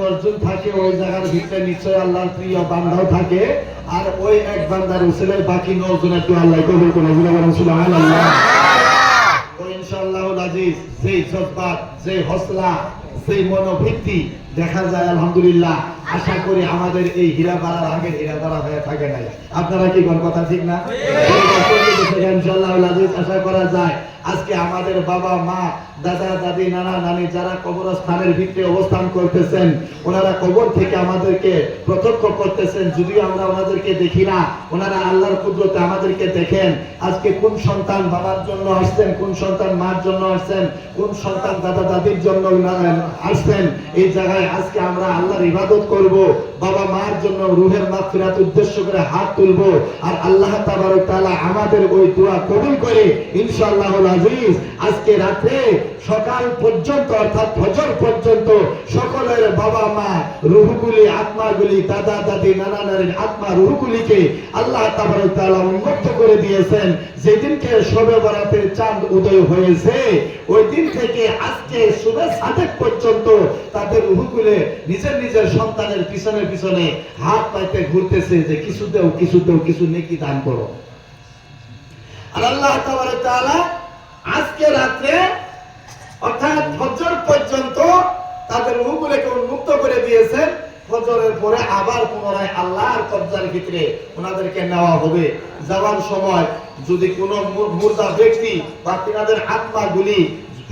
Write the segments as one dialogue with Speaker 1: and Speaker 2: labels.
Speaker 1: দশজন থাকে ওই জায়গার ভিতরে নিশ্চয় আল্লাহর প্রিয় বান্ধাও থাকে। আর ওই এক বান্দার উসিলায় বাকি নজন একটু আল্লাহ কবুল করে ইনশাআল্লাহ আজিজ যেই জজ্বাত যেই হসলা সেই মনোবৃত্তি দেখা যায়, আলহামদুলিল্লাহ। আশা করি আমাদের এই হীরাপাড়ার আগের হীরাপাড়া হয়ে থাকে নাই। আপনারা কি কোন কথা ঠিক না? ইনশাআল্লাহ আজিজ আশা করা যায়। আজকে আমাদের বাবা, মা, দাদা, দাদি, নানা, নানি যারা কবরস্থানের ভিতরে অবস্থান করতেছেন, ওনারা কবর থেকে আমাদেরকে প্রত্যক্ষ করতেছেন, যদিও আমরা ওনাদেরকে দেখি না, ওনারা আল্লাহর কুদরতে আমাদেরকে দেখেন। আজকে কোন সন্তান বাবার জন্য আসছেন, কোন সন্তান মার জন্য আসছেন, কোন সন্তান দাদা দাদির জন্য না- আসছেন এই জায়গায় আজকে আমরা আল্লাহর ইবাদত করব। বাবা মার জন্য রুহের মাগফিরাত উদ্দেশ্য করে হাত তুলব আর আল্লাহ তাআলা আমাদের ওই দোয়া কবুল করে ইনশাআল্লাহুল আজিজ। আজকে রাতে সকাল পর্যন্ত অর্থাৎ ফজর পর্যন্ত সকলের বাবা মা রুহগুলি, আত্মাগুলি, দাদা, দাদি, নানা নারীর আত্মা রুহগুলিকে আল্লাহ তাআলা উন্মুক্ত করে দিয়েছেন। যেদিনকে শবে বরাতের চাঁদ উদয় হয়েছে, ওই দিন থেকে আজকে সুবে সাদেক পর্যন্ত তাদের রুহগুলে নিজের নিজের সন্তানের পিছনে পিছনে হাত পাইতে ঘুরতেছে যে কিছু দেও কিছু দেও, কিছু নেকি দান করো। আর আল্লাহ আজকে রাত্রে, অর্থাৎ ফজর পর্যন্ত তাদের রুহগুলোকে উন্মুক্ত করে দিয়েছেন। ফজরের পরে আবার পুনরায় আল্লাহর কবজার ভিতরে ওনাদেরকে নেওয়া হবে। যাওয়ার সময় যদি কোনো মুর্দা ব্যক্তি বা তিনাদের আত্মাগুলি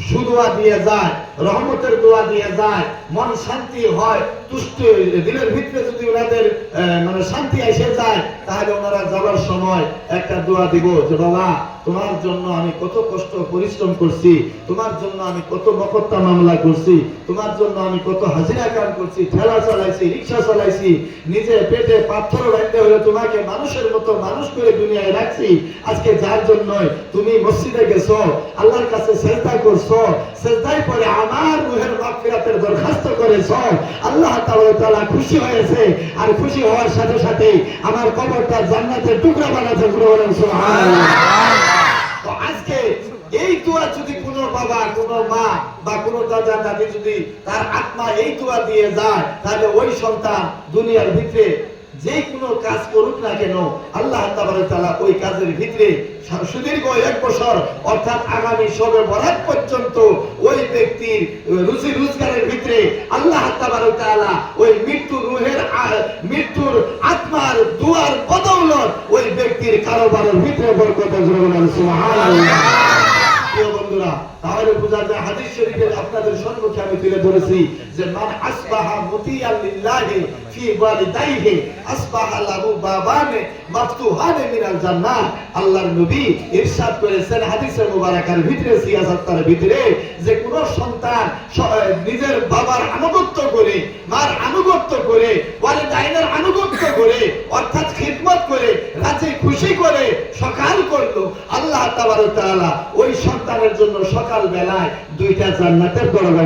Speaker 1: সুদোয়া দিয়ে যায় রহমতের দোয়া দিয়ে যায়, মন শান্তি হয়, তুষ্ট দিনের ভিতরে যদি ওনাদের মানে শান্তি এসে যায়, তাহলে ওনারা যাবার সময় একটা দোয়া দিব যে, বাবা, তোমার জন্য আমি কত কষ্ট, পরিশ্রম করছি, তোমার জন্য আমি কত মকত্তা মামলা করছি, তোমার জন্য আমি কত হাজিরা কাম করছি, ঠেলা চালাইছি, রিক্সা চালাইছি নিজে পেটে পাথর বাইতে হলে তোমাকে মানুষের মতো মানুষ করে দুনিয়ায় রাখছি, আজকে যার জন্য তুমি মসজিদে গেছো, আল্লাহর কাছে চেষ্টা করছ চেষ্টায় পরে আমার রুহের মাগফিরাতের দরখাস্ত করেছ আল্লাহ তাআলা খুশি হয়েছে। আর খুশি হওয়ার সাথে সাথে আমার কবরটা জান্নাতের টুকরা বানাতে শুরু করেন আজকে এই দোয়া যদি কোনো বাবা, কোনো মা বা কোনো দাদা, দাদি যদি তার আত্মা এই দোয়া দিয়ে যায়, তাহলে ওই সন্তান দুনিয়ার ভিতরে যে কোনো কাজ করুক না কেন, আল্লাহ তাআলা ওই কাজের ভিতরে সুদীর্ঘ এক বছর, অর্থাৎ আগামী সবে বরাত পর্যন্ত ওই ব্যক্তির রুচি রোজগারের ভিতরে আল্লাহ তাআলা ওই মৃত্যু রুহের মৃত্যুর আত্মার দুয়ার বদৌলত ওই ব্যক্তির কারোবারের ভিতরে বরকত সুবহানাল্লাহ। বন্ধুরা, তাহলে বোঝা যায় হাদিস শরীফের আপনাদের সম্মুখে আমি তুলে ধরেছি যে, মান আসবাহা মুতিয়াল লিল্লাহি ফি ওয়ালিদাইহি আসবাহা লাহু বাবানে খুশি করে, সকাল করল। আল্লাহ ওই সন্তানের জন্য সকাল বেলায় দুইটা জান্নাতের দরজা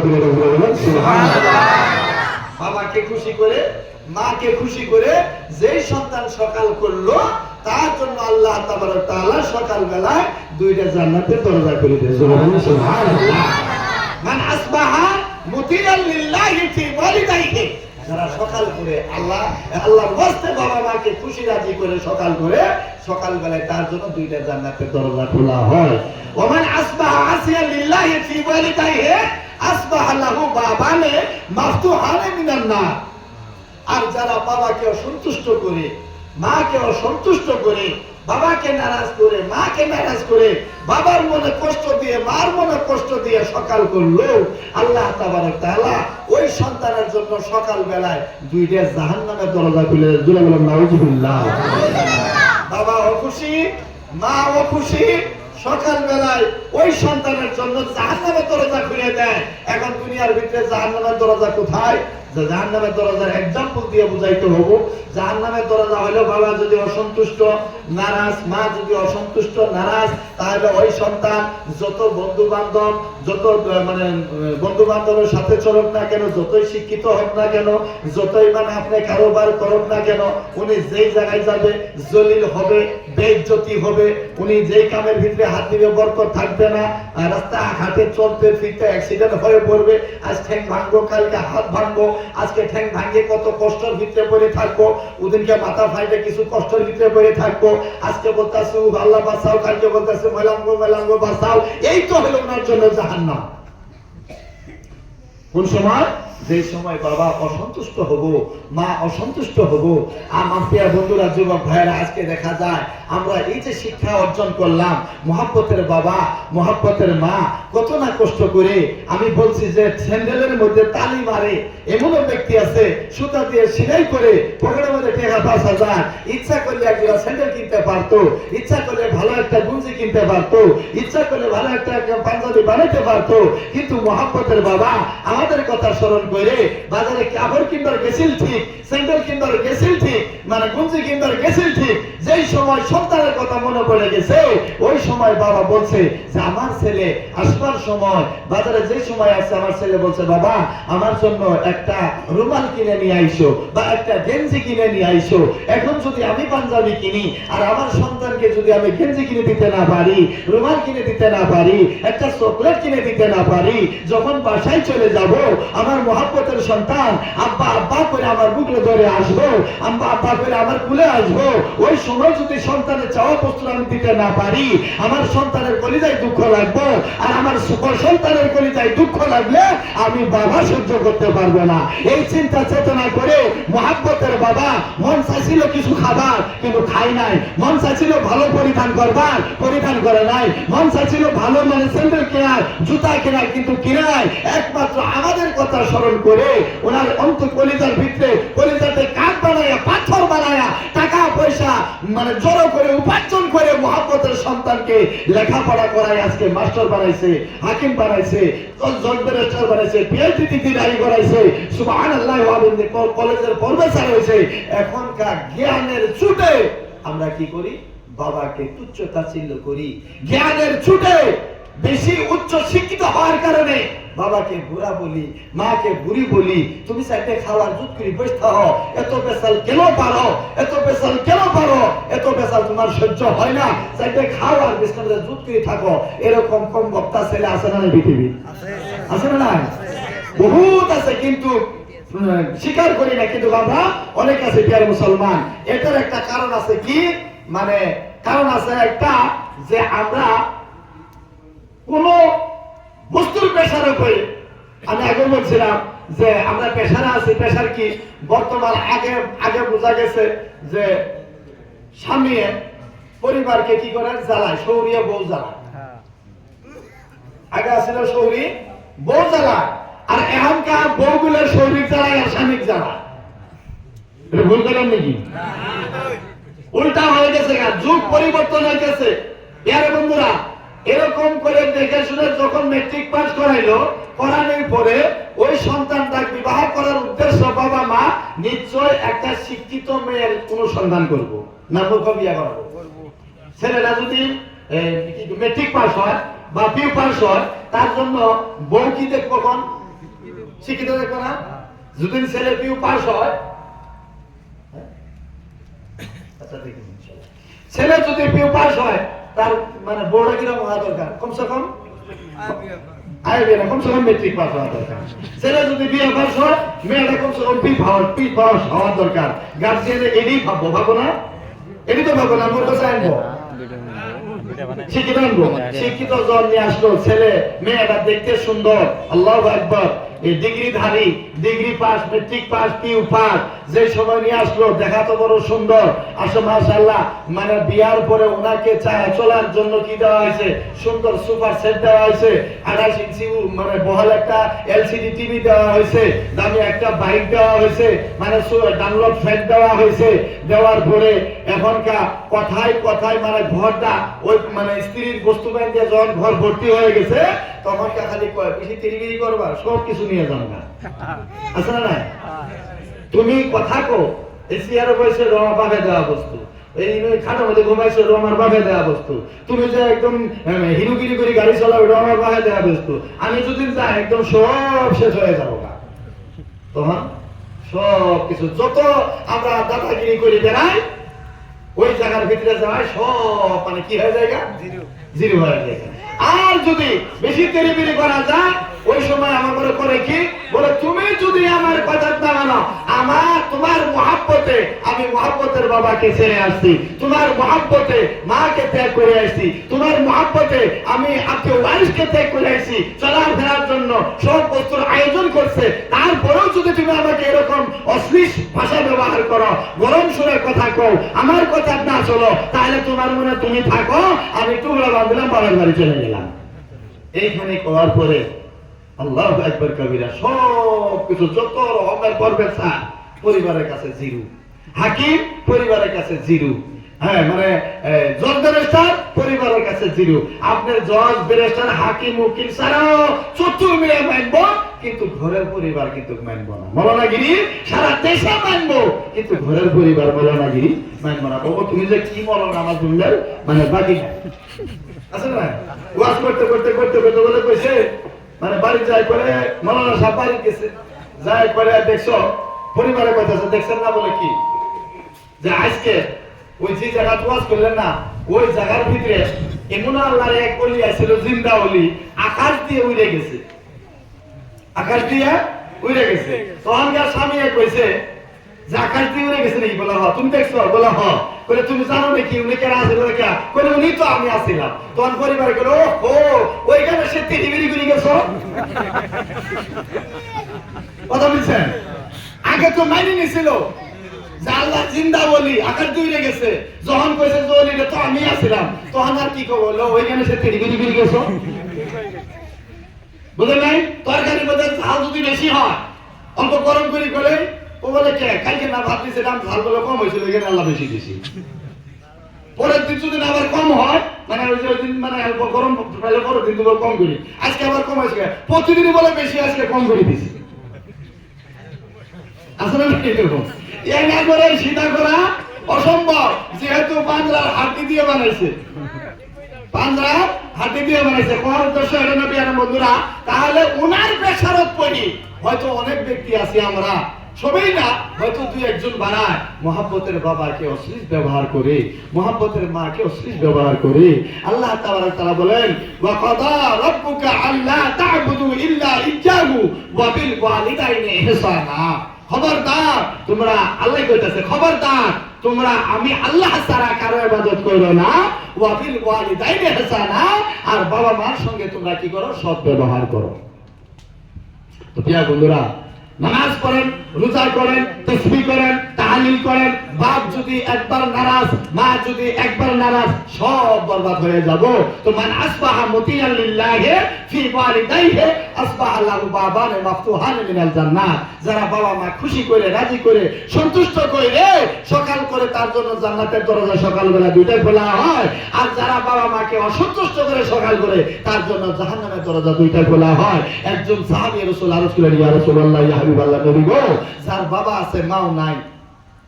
Speaker 1: বাবাকে খুশি করে মাকে খুশি করে যেই সন্তান সকাল করল তার জন্য আল্লাহ তাআলা সকাল বেলায় দুইটা জান্নাতের দরজা করে দিয়েছে। বলেন সুবহানাল্লাহ। মান আসবাহা মুতিয়াল লিল্লাহি ফি ওয়ালিদাইহি। যারা সকাল করে আল্লাহ আল্লাহর বাবা মাকে খুশি রাজি করে সকাল করে সকাল তার জন্য দুইটা জান্নাতের দরজা খোলা হয়। ওমান আসবাহা আসিয়া লিল্লাহি ফি ওয়ালিদাইহি আসবাহা লাহু বাবানে মাফতুহানে মিনান নার। আর যারা বাবাকে অসন্তুষ্ট করে মাকে অসন্তুষ্ট করে বাবাকে নারাজ করে মাকে নারাজ করে বাবার মনে কষ্ট দিয়ে মার মনে কষ্ট দিয়ে সকাল করল আল্লাহ ওই সন্তানের জন্য সকাল বেলায় দুইটা জাহান জাহান্নামের দরজা খুলে জুড়ে গেল নাউজুবিল্লাহ। বাবা অখুশি মা অখুশি সকাল বেলায় ওই সন্তানের জন্য জাহান জাহান্নামের দরজা খুলে দেয়। এখন দুনিয়ার ভিতরে জাহান্নামের দরজা কোথায়? যে জাহান্নামের দরজার এক্সাম্পল দিয়ে বুঝাইতে হব। জাহান্নামের দরজা হলো বাবা যদি অসন্তুষ্ট, নারাজ, মা যদি অসন্তুষ্ট, নারাজ তাহলে ওই সন্তান যত বন্ধু বান্ধব যত মানে বন্ধু বান্ধবের সাথে চলুক না কেন যতই শিক্ষিত হোক না কেন যতই মানে আপনি কারোবার করুক না কেন উনি যেই জায়গায় যাবে জলিল হবে বেজ্জতি হবে উনি যেই কামের ভিতরে হাত দিবে বরকত থাকবে না রাস্তা ঘাটে চলতে ফিরতে অ্যাক্সিডেন্ট হয়ে পড়বে আজ ঠ্যাং ভাঙবো কালকে হাত ভাঙবো আজকে ঠ্যাং ভাঙিয়ে কত কষ্টের ভিতরে পড়ে থাকব ওদিনকে মাথা ফাইটে কিছু কষ্টের ভিতরে পড়ে থাকব আজকে বলতেছে "উহ, আল্লাহ বাঁচাও কালকে বলতেছে মেলাঙ্গো মেলাঙ্গো বাসাও এই তো হলো ওনার জন্য জাহান্নাম। কোন সময়? যে সময় বাবা অসন্তুষ্ট হব, মা অসন্তুষ্ট হব, আমার প্রিয় বন্ধুরা, যুবক ভাইয়েরা, আজকে দেখা যায়, আমরা এই যে শিক্ষা অর্জন করলাম, মহাব্বতের বাবা, মহাব্বতের মা, কত না কষ্ট করে, আমি বলছি যে স্যান্ডেলের মধ্যে তালি মারে, এমনও ব্যক্তি আছে, সুতা দিয়ে সেলাই করে, পকেটের মধ্যে টাকা পাঁচ হাজার, ইচ্ছা করলে একজোড়া স্যান্ডেল কিনতে পারতো, ইচ্ছা করলে ভালো একটা গুঞ্জি কিনতে পারতো, ইচ্ছা করলে ভালো একটা পাঞ্জাবি বানাতে পারতো, কিন্তু মহাব্বতের বাবা আমাদের কথা স্মরণ করে বাজারে কাপড় কিনবার গেছিল ঠিক, স্যান্ডেল কিনবার গেছিল ঠিক মানে গুঞ্জি কিনবার গেছিল ঠিক, যেই সময় সন্তানের কথা মনে পড়ে গেছে, ওই সময় বাবা বলছে যে, আমার ছেলে আসবার সময়, বাজারে যে সময় আছে আমার ছেলে বলছে, বাবা, আমার জন্য একটা রুমাল কিনে নিয়ে আইসো বা একটা গেঞ্জি কিনে নিয়ে আইসো। এখন যদি আমি পাঞ্জাবি কিনি আর আমার সন্তানকে যদি আমি গেঞ্জি কিনে দিতে না পারি, রুমাল কিনে দিতে না পারি, একটা চকলেট কিনে দিতে না পারি, যখন বাসায় চলে যাব, আমার মহাব্বতের সন্তান, আব্বা আব্বা করে আমার বুকলে ধরে আসব আব্বা আব্বা করে আমার কুলে আসব। ওই সময় যদি সন্তানের চাওয়া প্রস্তুত আমি দিতে না পারি, আমার সন্তানের কলিজায় দুঃখ লাগবো, আর আমার সন্তানের কলিজায় দুঃখ লাগলে আমি বাবা সহ্য করতে পারব না। এই চিন্তা চেতনা করে মহাব্বতের বাবা, মন চাইছিল কিছু খাবার, কিন্তু খাই নাই। মন চাইছিল ভালো পরিধান করবার, পরিধান করে নাই। মন চাইছিল ভালো মানে স্যান্ডেল কেনার, জুতা কেনার, কিন্তু কিনে নাই। একমাত্র আমাদের কথা স্মরণ করে ওনার অন্ত কলিজার ভিতরে, কলিজাতে কাঠ বানায়া পাথর বানায়া টাকা, পয়সা মানে জড়ো করে, উপার্জন করে মহাব্বতের সন্তানকে লেখাপড়া করায় আজকে মাস্টার বানাইছে, হাকিম বানাইছে ব্যারিস্টার বানাইছে পিএইচডি ডিগ্রি দাঁড়ি করাইছে। বিহামদিহি ক- কলেজের প্রফেসর হয়েছে। এখনকার জ্ঞানের ছুটে আমরা কি করি? বাবাকে তুচ্ছ তাচ্ছিল্য করি। জ্ঞানের ছুটে বেশি উচ্চ শিক্ষিত হওয়ার কারণে বাবাকে বুড়া বলি মাকে বুড়ি বলি তুমি চাইতে খাওয়ার দুধ করে বসতে হও। এত পেশাল কেন পারো? এত পেশাল কেন পারো? এত পেশাল তোমার সহ্য হয় না। চাইতে খাও আর বিষ্ণুদের দুধ করে থাকো। এরকম কম বক্তা ছেলে আছে না পৃথিবী আছে। না? বহুত আছে কিন্তু স্বীকার করি না কিন্তু আমরা অনেক আছে বিয়ার মুসলমান। এটার একটা কারণ আছে কি? মানে কারণ আছে একটা যে আমরা কোন বস্তুর পেশার উপরে আমি আগে বলছিলাম যে আমরা পেশারে আছি পেশার কি? বর্তমান আগে আগে বোঝা গেছে যে স্বামী পরিবারকে কি করে? জ্বালায় সৌরিয়া বউ জ্বালায়। আগে আসলে সৌরি বউ জ্বালায়। আর এখনকার বউগুলোর শরীর আর স্বামী জ্বালায় ভুল করলাম নাকি? উল্টা হয়ে গেছে যুগ পরিবর্তন হয়ে গেছে। ইয়ারে বন্ধুরা, এরকম করে দেখে শুনে যখন মেট্রিক পাস করাইলো, করানোর পরে ওই সন্তানটা বিবাহ করার উদ্দেশ্য বাবা মা নিশ্চয় একটা শিক্ষিত মেয়ের অনুসন্ধান করব, না মূর্খ বিয়ে করাবো। ছেলেরা যদি মেট্রিক পাস হয় বা পিউ পাস হয়, তার জন্য বউ কি দেখব কোন শিক্ষিত দেখব না যদি ছেলে পিউ পাস হয় আচ্ছা দেখি ছেলে যদি পিউ পাস হয়, তার মানে বড় কীরকম হওয়া দরকার? কমসে কম? হয় ভাবো না? শিক্ষিত শিক্ষিত জন নিয়ে আসলো, ছেলে, মেয়েটা দেখতে সুন্দর, আল্লাহ একবার এই ডিগ্রিধারী degree pass matric pass PU pass যে সময় নিয়ে আসলো, দেখা তো বড় সুন্দর। আসো মাশাআল্লাহ মানে বিয়ার পরে ওনাকে চলার জন্য কি দেওয়া হয়েছে? সুন্দর সুপার সেট দেওয়া হয়েছে। আঠাশ ইঞ্চি মানে বহাল একটা এলসিডি টিভি দেওয়া হয়েছে। দামি একটা বাইক দেওয়া হয়েছে। মানে ডানলপ ফ্যাট দেওয়া হয়েছে। দেওয়ার পরে এখনকার কথায় কথায় মানে ঘরটা ওই মানে স্ত্রীর বস্তু ব্যাংক দিয়ে যখন ঘর ভর্তি হয়ে গেছে তখন খালি বেশি তিরিগিরি করবা সব কিছু নিয়ে যাও না। আছে না? তুমি কথা কো এই চেয়ারে বসে রমা পাবে দেওয়া বস্তু। এই মধ্যে ঘুমাইছো রমার বাপে বস্তু। তুমি যে একদম হিরুগিরি করে গাড়ি চালাও রমার বাপে দেওয়া বস্তু। আমি যদি যাই একদম সব শেষ হয়ে যাব। তখন সব কিছু যত আমরা দাদাগিরি করে বেড়াই ওই জায়গার ভিতরে যাওয়ায় সব মানে কি হয়ে যায় জিরো। হয়ে যায় আর যদি বেশি তেরিবিরি করা যায় ওই সময় আমার মনে করে কি? বলে, তুমি যদি আমার কথা দাঁড়ানো আমার, তোমার মহাব্বতে, আমি মহাব্বতের বাবাকে ছেড়ে আসছি। তোমার মহাব্বতে মাকে ত্যাগ করে আসছি। তোমার মহাব্বতে আমি আত্মীয় ওয়ারিসকে ত্যাগ করে আসছি। চলার ফেরার জন্য সব বস্তুর আয়োজন করছে। তারপরেও যদি তুমি আমাকে এরকম অশ্লীল ভাষা ব্যবহার করো, গরম সুরের কথা কও, আমার কথা না চলো তাহলে তোমার মনে তুমি থাকো, আমি টুকরা বাঁধলাম, বাবার বাড়ি চলে গেলাম। এইখানে করার পরে আল্লাহ একবার কবিরা, সব কিছু যত রকমের করবে স্যার পরিবারের কাছে জিরু। হাকিম, পরিবারের কাছে জিরু। হ্যাঁ মানে পরিবারের কাছে আপনার জজ হাকিম, উকিল চতুর মানব, কিন্তু ঘরের পরিবার কিন্তু মানব না। মৌলানাগিরি সারা দেশে মানব, কিন্তু ঘরের পরিবার মৌলানাগিরি মানব না। বাবা, তুমি যে কি মৌলানা আমার শুনলে মানে বাকি। আছে না? ওয়াজ করতে করতে করতে করতে, বলে কইছে মানে বাড়ি যাই করে মৌলানা সাহেব বাড়ি গেছে। যাই করে দেখছ, পরিবারের কথা দেখছেন না বলে কি? যে আজকে ওই যে জায়গা তোয়াজ করলেন না, ওই জায়গার ভিতরে এমন আল্লাহর এক অলি আসছিল জিন্দা অলি, আকাশ দিয়ে উড়ে গেছে। আকাশ দিয়ে উড়ে গেছে। তখনকার স্বামী কইছে আকাশ দিয়ে উড়ে গেছে নাকি? বলা হ তুমি দেখছ, বলা হ বলে, তুমি জানো নাকি উনি কেন আছে বলে কে? বলে, উনি তো আমি আসছিলাম তখন পরিবার করে ও ওইখানে সে টিভিরি করে গেছো। কথা বলছেন? আগে তো মাইনে নিছিল যে জিন্দা বলি আকাশ দিয়ে গেছে। যখন কইছে যে ওলি তো আমি আসছিলাম তখন আর কি কব? বলল ওইখানে সে টিভিরি করে গেছো। বুঝলেন নাই? তরকারির মধ্যে ঝাল যদি বেশি হয়, অল্প গরম করে করে ও বলে, কে? কালকে না ভাত দিয়েছিলাম ঝালগুলো কম হয়েছিল, এখানে আল্লাহ বেশি দিছি। পরের দিন যদি আবার কম হয় মানে ওই যে দিন মানে গরম পেলে পরের দিন কম করি। আজকে আবার কম প্রতিদিনই বলে, বেশি আজকে কম করে দিছি। আসলে এরকম। করে অসম্ভব, যেহেতু বাংলার হাতি দিয়ে বানাইছে। পান্দ্রা হাতে দিয়ে বানাইছে। বন্ধুরা? তাহলে ওনার পেশারত পড়ি। হয়তো অনেক ব্যক্তি আছে আমরা সবাই না, হয়তো দুই একজন বানায়। মহাব্বতের বাবাকে অশ্লীল ব্যবহার করে, মহাব্বতের মাকে অশ্লীল ব্যবহার করে। আল্লাহ তাআলা তারা বলেন ওয়া কাদা রাব্বুকা আল্লা তা'বুদু ইল্লা ইয়্যাহু ওয়া বিল ওয়ালিদাইনি ইহসানা। খবরদার, তোমরা আল্লাহ কইতাছে, খবরদার, তোমরা আমি আল্লাহ ছাড়া কারও ইবাদত করো না। ওয়াবিল ওয়ালিদাইনি ইহসানা। আর বাবা মার সঙ্গে তোমরা কি করো? সৎ ব্যবহার করো। তো প্রিয় বন্ধুরা নামাজ পড়েন রোজা করেন তসবি করেন তাহলিল করেন বাপ যদি একবার নারাজ, মা যদি একবার নারাজ, সব বরবাদ হয়ে যাব। তো মান আসবাহা মুতিয়ান লিল্লাহি ফি ওয়ালিদাইহি, আসবাহা লাহু বাবান মাফতুহান মিনাল জান্নাত। যারা বাবা মা খুশি করে রাজি করে সন্তুষ্ট করে সকাল করে তার জন্য জান্নাতের দরজা সকালবেলা দুইটাই খোলা হয়। আর যারা বাবা মাকে অসন্তুষ্ট করে সকাল করে, তার জন্য জাহান্নামের দরজা দুইটা খোলা হয়। একজন সাহাবী রাসূল আরজ করলেন ইয়া রাসূলুল্লাহ, ইয়া হাবিবাল্লাহ নবী গো, যার বাবা আছে, মাও নাই।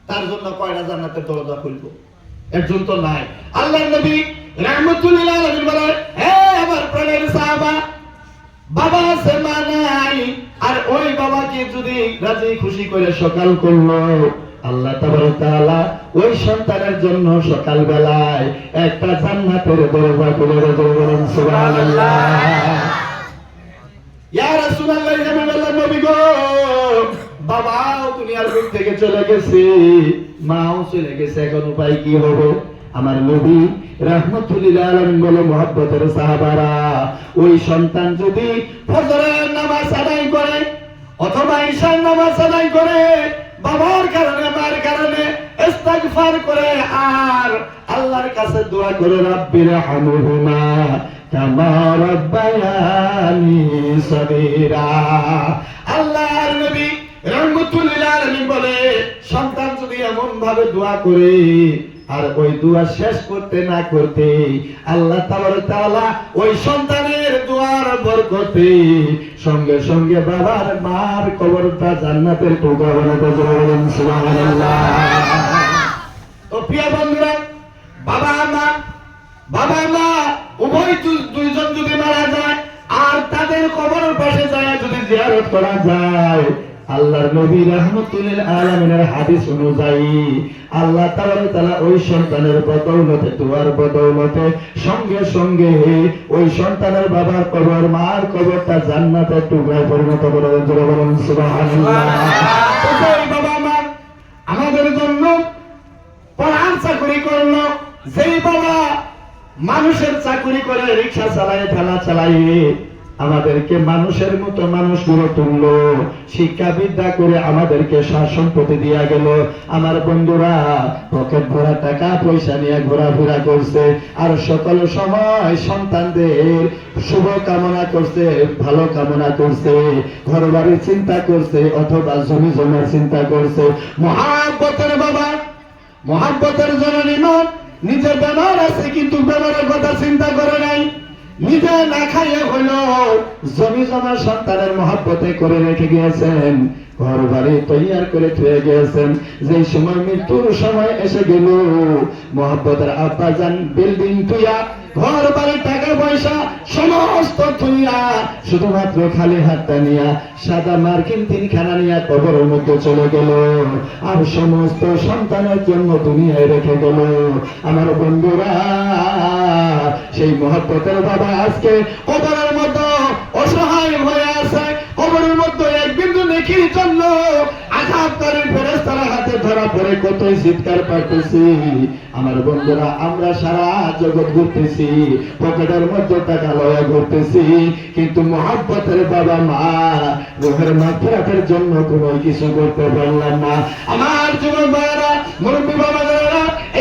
Speaker 1: তার জন্য কয়টা জান্নাতের দরজা খুলবো? একজন তো নাই। আল্লাহর নবী রাহমাতুল্লাহ আলাইহি বলেন হে আমার প্রাণের সাহাবা বাবা আছে মা নাই আর ওই বাবাকে যদি রাজি খুশি করে সকাল করল আল্লাহ তাআলা ওই সন্তানের জন্য সকাল বেলায় একটা জান্নাতের দরজা খুলে বলেন সুবহানাল্লাহ। ইয়া রাসূলুল্লাহ নবী গো। বাবাও দুনিয়ার বুক থেকে চলে গেছে। মাও চলে গেছে, এখন উপায় কি হবে? আমার নবী রাহমাতুল্লিল বলে, মহব্বতের সাহাবারা, ওই সন্তান যদি ফজরের নামাজ আদায় করে অথবা নামাজ আদায় করে, বাবার কারণে, মার কারণে ইস্তেগফার করে, আর আল্লাহর কাছে দোয়া করে রাব্বির হামহুমা কামা রাব্বায়ানি আল্লাহর নবী সন্তান যদি এমন ভাবে দোয়া করে, আর ওই দোয়া শেষ করতে না করতে আল্লাহ ওই সন্তানের দোয়ার বরকতে সঙ্গে সঙ্গে বাবার মার কবরটা জান্নাতের টুকরা বানাতে তো বন্ধুরা বাবার কবর, মার কবরটা টুকরায় পরিণত করে আমাদের জন্য মানুষের চাকরি করে রিক্সা চালায়, ঠেলা চালায় আমাদেরকে মানুষের মতো মানুষ গড়ে তুললো। শিক্ষা বিদ্যা করে আমাদেরকে সার সম্পত্তি দিয়া গেল। আমার বন্ধুরা, পকেট ভরা টাকা, পয়সা নিয়ে ঘোরাফেরা করছে। আর সকল সময় সন্তানদের শুভ কামনা করছে, ভালো কামনা করছে ঘর বাড়ির চিন্তা করছে, অথবা জমি জমার চিন্তা করছে। মহাব্বতের বাবা, মহাব্বতের জননী মা, নিজের বেমার আছে, কিন্তু বেমারের কথা চিন্তা করে নাই। নিজে না খাইয়ে হইল জমি জমা সন্তানের মহাব্বতে করে রেখে গিয়েছেন। ঘর বাড়ি তৈয়ার করে থুয়ে গিয়েছেন। যে সময় মৃত্যুর সময় এসে গেল, মহাব্বতের আব্বা যান বিল্ডিং তুইয়া ঘর বাড়ি টাকা পয়সা সমস্ত থুইয়া শুধুমাত্র খালি হাতটা নিয়া সাদা মার্কিন তিনখানা নিয়া কবরের মধ্যে চলে গেল। আর সমস্ত সন্তানের জন্য দুনিয়ায় রেখে গেল। আমার বন্ধুরা, সেই মহব্বতের বাবা আজকে কবরের মধ্যে নেকির জন্য আঘাতকারী ফেরেস্তারা হাতে ধরা পড়ে, কতই চিৎকার পাইতেছি। আমার বন্ধুরা, আমরা সারা জগৎ ঘুরতেছি, পকেটের মধ্যে টাকা লয়া ঘুরতেছি, কিন্তু মহাব্বতের বাবা মা রোহের মাফিরাতের জন্য কোনো কিছু করতে পারলাম না। আমার যুবক ভাইয়েরা, মুরব্বী বাবা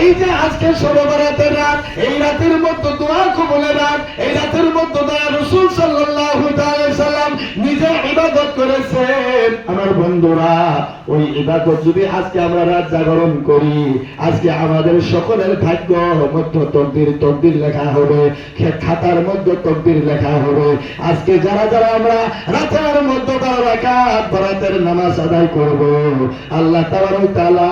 Speaker 1: এই যে আজকে সর্বরাতের রাত, এই রাতের মধ্যে দোয়া কবলের রাত, এই রাতের মধ্যে দয়া রসুল তাআলা সাল্লাম নিজে ইবাদত আমার বন্ধুরা ওই ইবাদত যদি আজকে আমরা রাত জাগরণ করি আজকে আমাদের সকলের ভাগ্য মধ্যে তকদির তকদির লেখা হবে খাতার মধ্যে তকদির লেখা হবে। আজকে যারা যারা আমরা রাতের মধ্যে বরাতের নামাজ আদায় করব। আল্লাহ তাআলা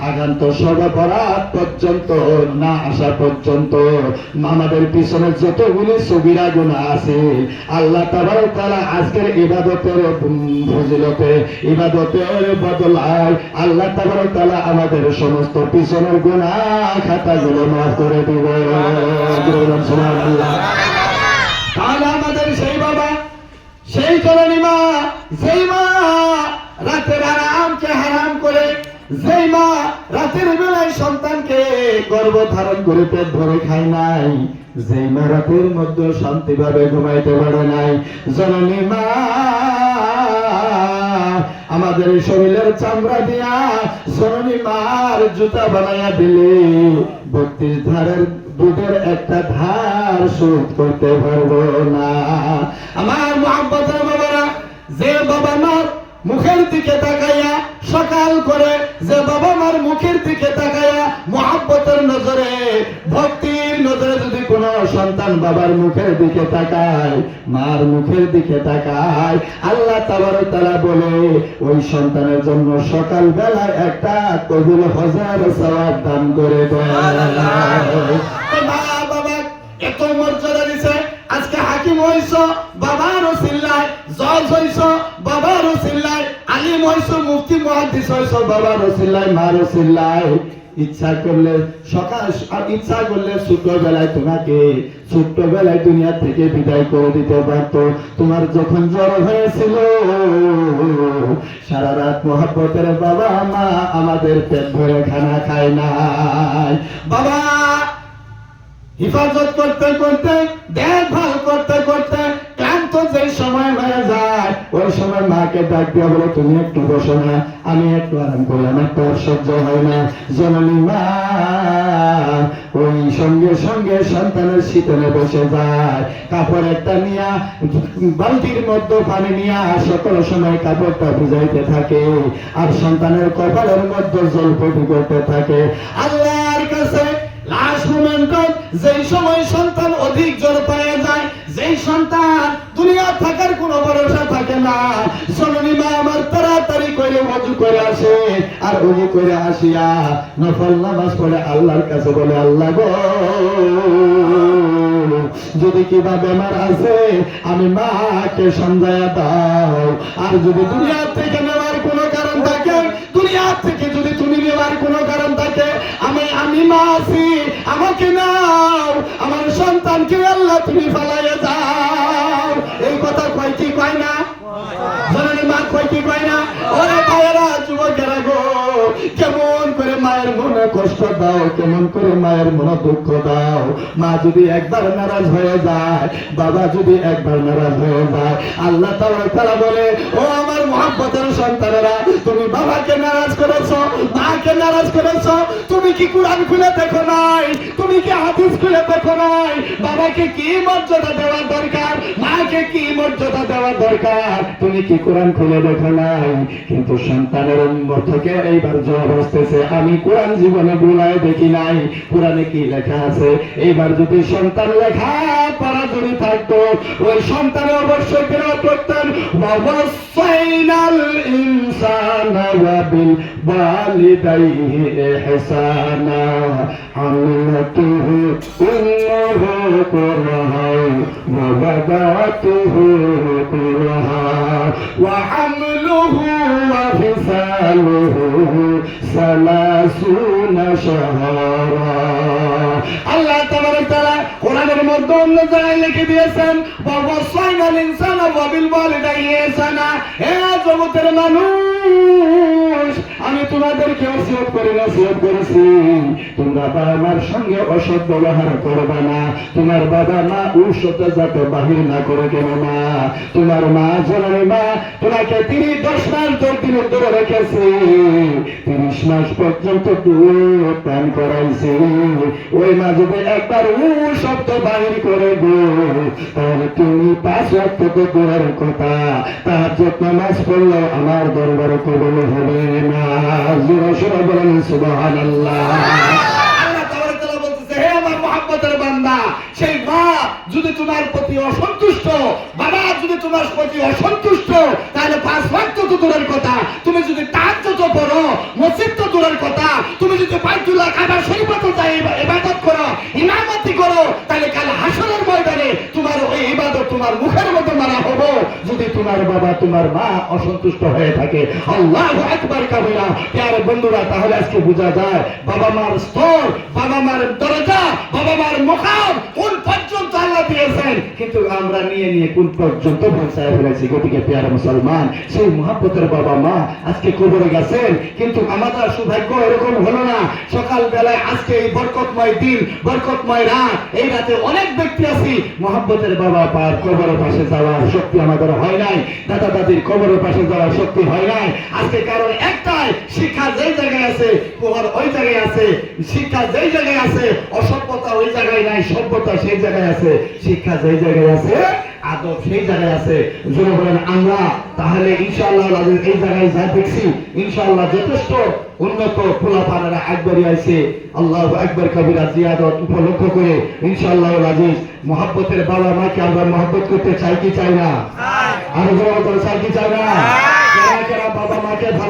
Speaker 1: আগান্ত সবে বরাত পর্যন্ত না আসা পর্যন্ত আমাদের পিছনে যতগুলি সবিরা গুণা আছে আল্লাহ তালা আজকের ইবাদতের উম, ফজিলতে ইবাদতের বদলায়। আল্লাহ তাআলা আমাদের সমস্ত পিছনের গুণা খাতাগুলো মাফ করে দিবে। সেই বাবা, সেই মা মা রাতের আরামকে হারাম করে মা রাতের বেলায় সন্তানকে গর্ভ ধারণ করে পেট ভরে খায় নাই, যেই মা রাতের মধ্যে শান্তিভাবে ঘুমাইতে পারে নাই। জননী মা আমাদের শরীরের চামড়া দিয়া জননী মার জুতা বানাইয়া দিলে বত্রিশ ধারের দুধের একটা ধার শোধ করতে পারব না। আমার মহাব্বতের বাবারা, যে বাবা মার মুখের দিকে তাকাইয়া সকাল করে যে বাবা মার মুখের দিকে তাকাইয়া মহাব্বতের নজরে ভক্তির নজরে যদি কোন সন্তান বাবার মুখের দিকে তাকায় মার মুখের দিকে তাকায় আল্লাহ তাবার তারা বলে ওই সন্তানের জন্য সকাল বেলায় একটা কবুল হাজার সওয়াব দান করে দেয়। বাবা এত মর্যাদা আজকে হাকিম হইছ বাবার সিল্লায় জজ হইছ বাবার সিল্লায় আলিম হইছ, মুফতি, মুহাদ্দিস হইছ বাবার সিল্লায় মার সিল্লায় ইচ্ছা করলে সকাল, আর ইচ্ছা করলে ছোটবেলায় তোমাকে ছোট্টবেলায় দুনিয়া থেকে বিদায় করে দিতে পারত। তোমার যখন জ্বর হয়েছিল, সারা রাত মহাব্বতের বাবা, মা আমাদের পেট ভরে খানা খায় নাই। বাবা, হিফাজত করতে করতে দেখভাল মাকে ডাক দিয়া বলে, তুমি একটু বসো না, আমি একটু আরাম করি, আমার তো সহ্য হয় না। জননী মা, ওই সঙ্গে সঙ্গে সন্তানের শীতলে বসে যায়। কাপড় একটা নিয়া, বালতির মধ্যে পানি নিয়া সকল সময় কাপড়টা ভিজাইতে থাকে আর সন্তানের কপালের মধ্যে জল পটি করতে থাকে। আল্লাহর কাছে লাস্ট মোমেন্ট যেই সময় সন্তান অধিক জ্বর পাওয়া যেই সন্তান দুনিয়া থাকার কোনো ভরসা থাকে না। জননী মা আমার, তাড়াতাড়ি করে মজু করে আসে। আর উজু করে আসিয়া নফল নামাজ পড়ে আল্লাহর কাছে বলে, আল্লাহ গো, যদি কিবা বেমার আছে, আমি মাকে সমঝায়া দাও। আর যদি দুনিয়া থেকে নেওয়ার কোনো কারণ থাকে, দুনিয়া থেকে যদি তুমি নেওয়ার কোনো কারণ থাকে, আমি আমি মা আছি আমাকে নাও। আমার সন্তানকে আল্লাহ তুমি ফালাইয়া যাও এই কথা কয় কি কয় না? মা না। ওরে যুবকেরা গো, কেমন করে মায়ের মনে কষ্ট দাও, কেমন করে মায়ের মনে দুঃখ দাও। মা যদি একবার নারাজ হয়ে যায়, বাবা যদি একবার নারাজ হয়ে যায়, আল্লাহ তারা বলে, ও আমার মহাব্বতের সন্তানেরা, তুমি বাবাকে নারাজ করেছ, মাকে নারাজ করেছ, তুমি কি কোরআন খুলে দেখো নাই? তুমি কি হাদিস খুলে দেখো বাবাকে কি মর্যাদা দেওয়ার দরকার? মাকে কি মর্যাদা দেওয়ার দরকার? তুমি কি কোরআন খুলে দেখো নাই? কিন্তু সন্তানের উম্মত থেকে এইবার জবাব আসতেছে, আমি কোরআন জীবনে বুলায় দেখি নাই। কোরআনে কি লেখা আছে? এইবার যদি সন্তান লেখা পড়া যদি থাকতো, ওই সন্তানে অবশ্যই কেন করতেন ওয়াসাইনাল ইনসানা ওয়া বিল ওয়ালিদাইহি কুরহা ওয়া হামলুহু ওয়া ফিসালুহু সালাসুনা শাহরা আল্লাহ তাবারক তাআলা কোরআনের মধ্যে অন্য জায়গায় লিখে দিয়েছেন বাবা সাইনাল ইনসানা ওয়া বিল ওয়ালিদাইহি ইহসানা। হে আমি তোমাদেরকে ওসিয়ত করে, নসিহত করেছি। তোমরা বাবা মার সঙ্গে অসৎ ব্যবহার করবে না। তোমার বাবা মা উৎসতে যাতে বাহির না করে কেন মা? তোমার মা জননী মা, তোমাকে তিনি দশ মাস দশ দিন ধরে রেখেছে। তিরিশ মাস পর্যন্ত পান করাইছে। ওই মা যদি একবার শব্দ বাহির করে গো তাহলে তুমি পাঁচ রক্ত তো দূরের কথা। তার যত্ন মাস পড়লেও আমার দরবারে কবল হবে না। জোরে সোরে আল্লাহ তাবারক তাআলা বলতেছে হে আমার মহব্বতের বান্দা সেই মা যদি তোমার প্রতি অসন্তুষ্ট, বাবা যদি তোমার প্রতি অসন্তুষ্ট, তাহলে পাঁচ তো দূরের কথা, তুমি যদি তাহাজ্জুদ পড়ো মসজিদ তো দূরের কথা, তুমি যদি বাইতুল্লাহ কাবা শরীফ তো যাই ইবাদত করো, ইমামতি করো, তাহলে কাল হাসরের ময়দানে তোমার ওই ইবাদত তোমার মুখের মতো মারা হব। যদি তোমার বাবা, তোমার মা অসন্তুষ্ট হয়ে থাকে, আল্লাহু আকবার কাবিরা। প্রিয় বন্ধুরা, তাহলে আজকে বোঝা যায়, বাবা মার স্তর, বাবা মার দরজা, বাবা মার মুকাম কোন পর্যন্ত আল্লাহ দিয়েছেন? কিন্তু আমরা নিয়ে নিয়ে কোন পর্যন্ত পৌঁছায় ফেলেছি গতিকে পেয়ারা মুসলমান, সেই মহাব্বতের বাবা মা আজকে কবরে গেছেন, কিন্তু আমাদের সৌভাগ্য এরকম হলো না। সকাল বেলায় আজকে এই বরকতময় দিন, বরকতময় রাত, এই রাতে অনেক ব্যক্তি আছি। মহাব্বতের বাবা পার কবরের পাশে যাওয়ার শক্তি আমাদের হয় নাই, দাদা দাদির কবরের পাশে যাওয়ার শক্তি হয় নাই। আজকে কারণ একটাই শিক্ষা যেই জায়গায় আছে পোহর ওই জায়গায় আছে শিক্ষা যেই জায়গায় আছে অসভ্যতা ওই জায়গায় নাই সভ্যতা সেই জায়গায় আছে শিক্ষা যেই জায়গায় আছে আদব সেই জায়গায় আছে। জোরে বলেন আমরা তাহলে ইনশাআল্লাহ এই জায়গায় যা দেখছি ইনশাআল্লাহ যথেষ্ট উন্নত পোলাপানেরা একবারই আছে আল্লাহ একবার কবিরা জিয়াদত উপলক্ষ করে ইনশাআল্লাহ আজিজ মহাব্বতের বাবা মাকে আমরা মহাব্বত করতে চাই কি চাই না? আরও জোরে চাই কি চাই না? বাবা মাকে